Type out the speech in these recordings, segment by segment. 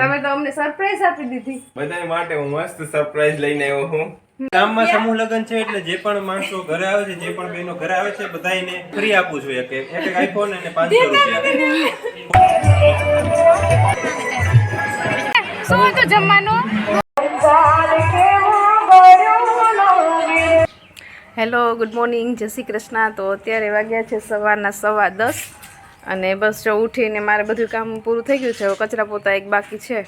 તમે તો અમને સરપ્રાઈઝ આપી દીધી. બધા માટે હું મસ્ત સરપ્રાઈઝ લઈને આવ્યો હું. ગામમાં સમૂહ લગ્ન છે એટલે જે પણ માણસો ઘરે આવે છે જે પણ બહેનો ઘરે આવે છે બધાને ફ્રી આપું જોઈએ કે એક. એક આઈફોન અને પાંચસો રૂપિયા. શું હતું જમવાનું? હેલો ગુડ મોર્નિંગ જય શ્રી કૃષ્ણ. તો અત્યારે વાગ્યા છે સવારના સવા દસ. અને બસ જો ઉઠીને મારે બધું કામ પૂરું થઈ ગયું છે, હવે કચરા પોતા એક બાકી છે.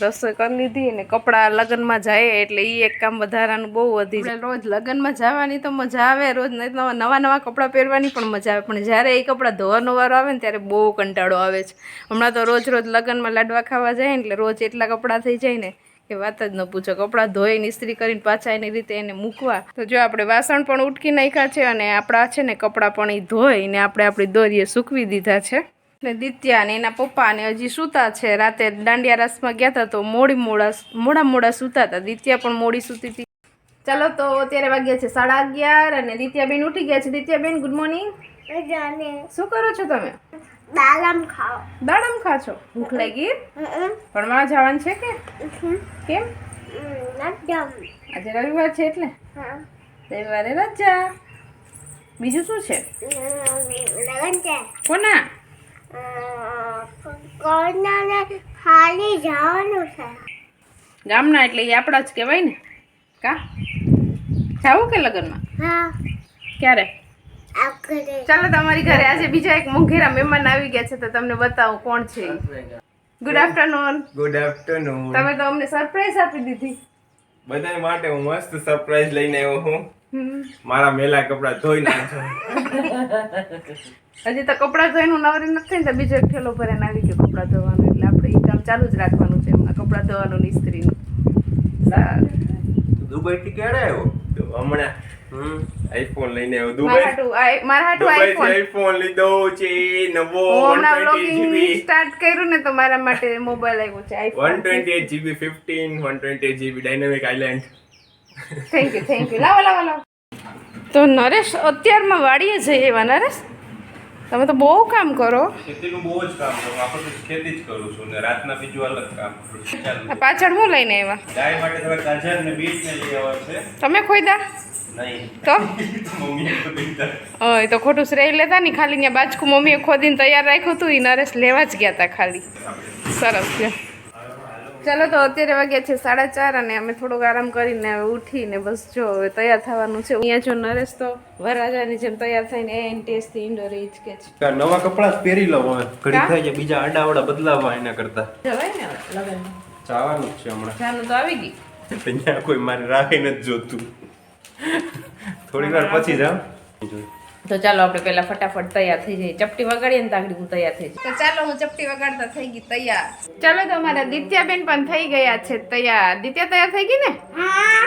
રસોઈ કરી લીધી અને કપડાં લગ્નમાં જાય એટલે એ એક કામ વધારાનું બહુ વધી જાય. રોજ લગ્નમાં જવાની તો મજા આવે, રોજ નવા નવા કપડાં પહેરવાની પણ મજા આવે. પણ જ્યારે એ કપડાં ધોવાનો વારો આવે ને ત્યારે બહુ કંટાળો આવે છે. હમણાં તો રોજ રોજ લગ્નમાં લાડવા ખાવા જાય ને એટલે રોજ એટલા કપડાં થઈ જાય ને કે વાત જ ન પૂછો. કપડાં ધોઈને ઇસ્ત્રી કરીને પાછા એની રીતે એને મૂકવા. તો જો આપણે વાસણ પણ ઉટકી નાખ્યા છે અને આપણા છે ને કપડાં પણ એ ધોઈને આપણે આપણી દોરીએ સૂકવી દીધા છે. ને દિત્યા ને એના પપ્પા ને હજી સૂતા છે. રાતે દાંડિયા રાસમાં ગયા હતા તો મોડી મોડા મોડા મોડા સૂતા હતા દિત્યા પણ મોડી સૂતી હતી ચાલો તો અત્યારે વાગ્યા છે સાડા અગિયાર અને દિત્યાબેન ઉઠી ગયા છે. દિત્યાબેન ગુડ મોર્નિંગ શું કરો છો તમે? દાલમ ખાઓ. દાડમ ખા છો ભૂખ લાગી? ભણવા જવાનું છે કે? કેમ? આજે રવિવાર છે એટલે? હા. રવિવારે રજા. બીજું શું છે? લગન છે. કોના? કોના ખાલી જવાનું છે. ગામના એટલે એ આપણા જ કહેવાય ને. કા? જાવું કે લગ્નમાં? હા. ક્યારે? ચાલો તમારી ઘરે આજે બીજા એક મોંઘેરા મહેમાન આવી ગયા છે તો તમને બતાવો કોણ છે. ગુડ આફ્ટરનૂન ગુડ આફ્ટરનૂન તમે તો અમને સરપ્રાઈઝ આપી દીધી. બધા માટે હું મસ્ત સરપ્રાઈઝ લઈને આવ્યો હું. મારા મેલા કપડા ધોઈ નાખો હજી તો કપડાં ધોઈનું નવરી નથી ને તો બીજો એક ઠેલો ભરીને આવી ગયો કપડાં ધોવાનું. એટલે આપણે એ કામ ચાલુ જ રાખવાનું છે હમણાં કપડાં ધોવાનું ને ઇસ્ત્રીનું સારું દુબઈ થી ક્યારે આવ્યો? હમણાં હમ આઈફોન લઈને આવ્યો દુબઈ મારા હાટુ આઈફોન આઈફોન લીધો છે નવો હું 128 જીબી સ્ટાર્ટ કર્યું ને તો મારા માટે મોબાઈલ આવ્યો છે iPhone 128 GB 15 128 GB dynamic island thank you thank you લાવો લાવો લાવો. તો નરેશ અત્યારમાં વાડીએ જઈએ એવા નરેશ? તમે તો બહુ કામ કરો. ખેતીનું બહુ જ કામ કરું. આખો ખેતી જ કરું છું ને રાતના બીજું અલગ કામ કરું છું. ચાલુ. આ પાછળ હું લઈને આવ્યા? ગાય માટે થોડા ગાજર ને બીટ ને લઈ છે. તમે ખોઈદા દા તો? ખોટું શ્રેય લેતા ને ખાલી ત્યાં બાજકું મમ્મીએ ખોદીને તૈયાર રાખ્યું હતું એ નરેશ લેવા જ ગયા હતા ખાલી. સરસ છે. ચાલો તો અત્યારે વાગ્યા છે સાડા ચાર અને અમે થોડોક આરામ કરીને હવે ઉઠીને બસ જો હવે તૈયાર થવાનું છે. અહીંયા જો નરેશ તો વરરાજાની જેમ તૈયાર થઈને એન ટેસ્ટથી ઇન્ડોર એ જ કે છે. નવા કપડા પહેરી લો હવે. ઘડી થાય છે બીજા આડાવડા બદલાવા એના કરતા. જવાય ને લગન જવાનું છે હમણાં. જાનું તો આવી ગઈ. ત્યાં કોઈ મારી રાખી નથી જોતું. થોડી વાર પછી જાવ તો ચાલો આપણે પહેલા ફટાફટ તૈયાર થઈ જઈએ. ચપટી વગાડીએ ને તાગડી હું તૈયાર થઈ જઈએ તો ચાલો હું ચપટી વગાડતા થઈ ગઈ તૈયાર. ચાલો તો અમારા દિત્યાબેન પણ થઈ ગયા છે તૈયાર. દિત્યા તૈયાર થઈ ગઈ ને?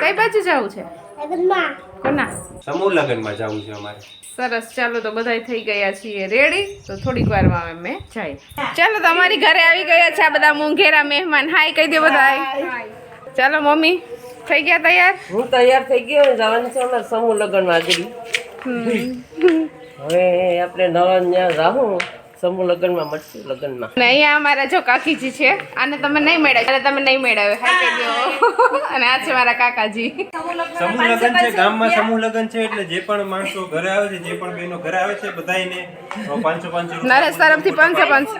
કઈ બાજુ જવું છે? કોના? સમૂહ લગ્નમાં જવું છે અમારે. સરસ. ચાલો તો બધાય થઈ ગયા છીએ રેડી. તો થોડીક વારમાં અમે જાય ચાલો તો અમારી ઘરે આવી ગયા છે આ બધા મોંઘેરા મહેમાન. હાય કહી દે બધા ચાલો મમ્મી થઈ ગયા તૈયાર? હું તૈયાર થઈ ગયો જવાનું છે અમારે સમૂહ લગ્નમાં આગળ. હવે આપણે નવા ત્યાં રાહું સમૂહ લગ્નમાં મળશું લગ્નમાં. અને અહીંયા અમારા જો કાકીજી છે આને તમે નહીં મેળવ્યો અને તમે નહીં મેળવ્યો હા કે અને આ છે મારા કાકાજી. સમૂહ લગ્ન છે ગામમાં સમૂહ લગ્ન છે એટલે જે પણ માણસો ઘરે આવે છે જે પણ બહેનો ઘરે આવે છે બધાને પાંચસો પાંચસો નરેશ તરફથી પાંચસો પાંચસો.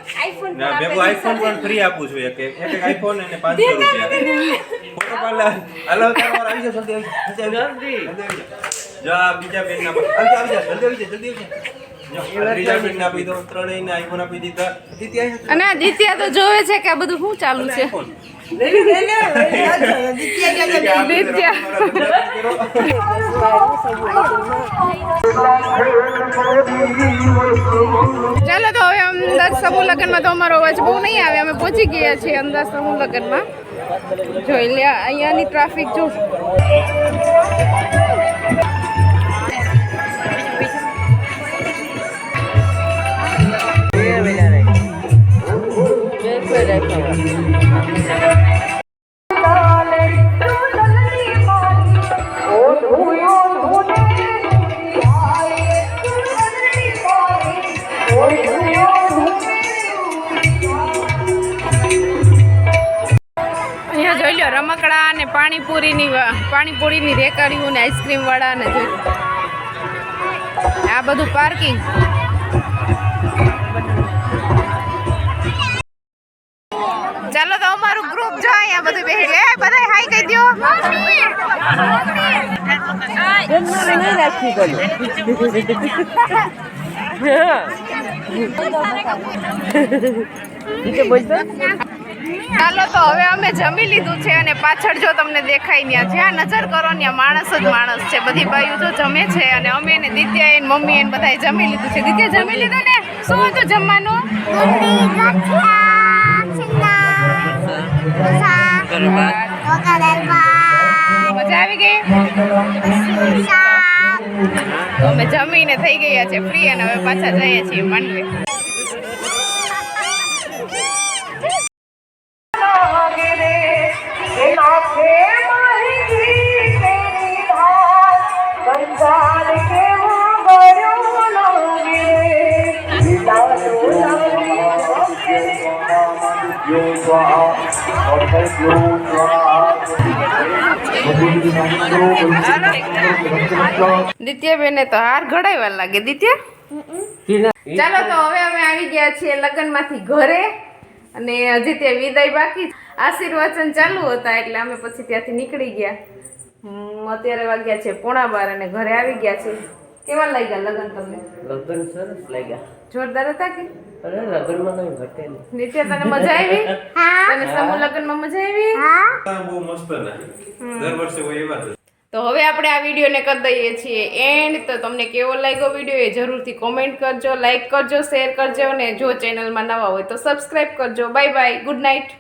ના આ ભેગું આઈફોન પણ ફ્રી આપું છું એક એક એક આઈફોન અને પાંચસો રૂપિયા. ફોટો પાડલા. હાલો આવી જાઓ જલ્દી આવી જલ્દી. આવી. જો આ બીજા બેન ના આવી જાઓ જલ્દી આવી જાઓ જલ્દી આવી જાઓ જો, આ ત્રીજા બેન આપી દો ત્રણેયને આઈફોન આપી દીધા. દીદી અને આ દિત્યા તો જોવે છે કે આ બધું શું ચાલુ છે? ચાલો તો હવે અંદર સમૂહ લગ્નમાં તો અમારો અવાજ બહુ નહીં આવે. અમે પહોંચી ગયા છીએ અંદર સમૂહ લગ્નમાં. જોઈ લે અહીંયાની ટ્રાફિક જો. પાણીપુરીની પાણીપુરીની રેકડીઓ ને આઈસ્ક્રીમ વાળા ને આ બધું પાર્કિંગ ચાલો તો અમારું ગ્રુપ જો અહીંયા બધું બેસી. એ બધા હાઈ કહી દ્યો. રાખી બોલતો. ચાલો તો હવે અમે જમી લીધું છે અને પાછળ જો તમને દેખાય ત્યાં, જ્યાં નજર કરો ત્યાં માણસ જ માણસ છે. બધી બાયું જો જમે છે અને અમે ને દિત્યા એને મમ્મી એને બધાએ જમી લીધું છે. દિત્યા જમી લીધું ને? શું હતું જમવાનું? મજા આવી ગઈ? અમે જમીને થઈ ગયા છે ફ્રી અને હવે પાછા જઈએ છીએ માંડવે. તો ચાલો તો હવે અમે આવી ગયા છીએ લગ્નમાંથી ઘરે અને હજી ત્યાં વિદાય બાકી. આશીર્વચન ચાલુ હતા એટલે અમે પછી ત્યાંથી નીકળી ગયા. અત્યારે વાગ્યા છે પોણા બાર અને ઘરે આવી ગયા છે કેવા લાગ્યા લગન તમને? લગન સરસ લાગ્યા. જોરદાર હતા કે? અરે લગ્નમાં કઈ ઘટે નહીં. નિત્યા તને મજા આવી? તને સમૂહ લગ્નમાં મજા આવી? બહુ મસ્ત ના દર વર્ષે હોય એવા તો હવે આપણે આ વિડીયોને કરી દઈએ છીએ એન્ડ તો તમને કેવો લાગ્યો વીડિયો એ જરૂરથી કોમેન્ટ કરજો લાઈક કરજો શેર કરજો અને જો ચેનલમાં નવા હોય તો સબસ્ક્રાઈબ કરજો. Bye bye good night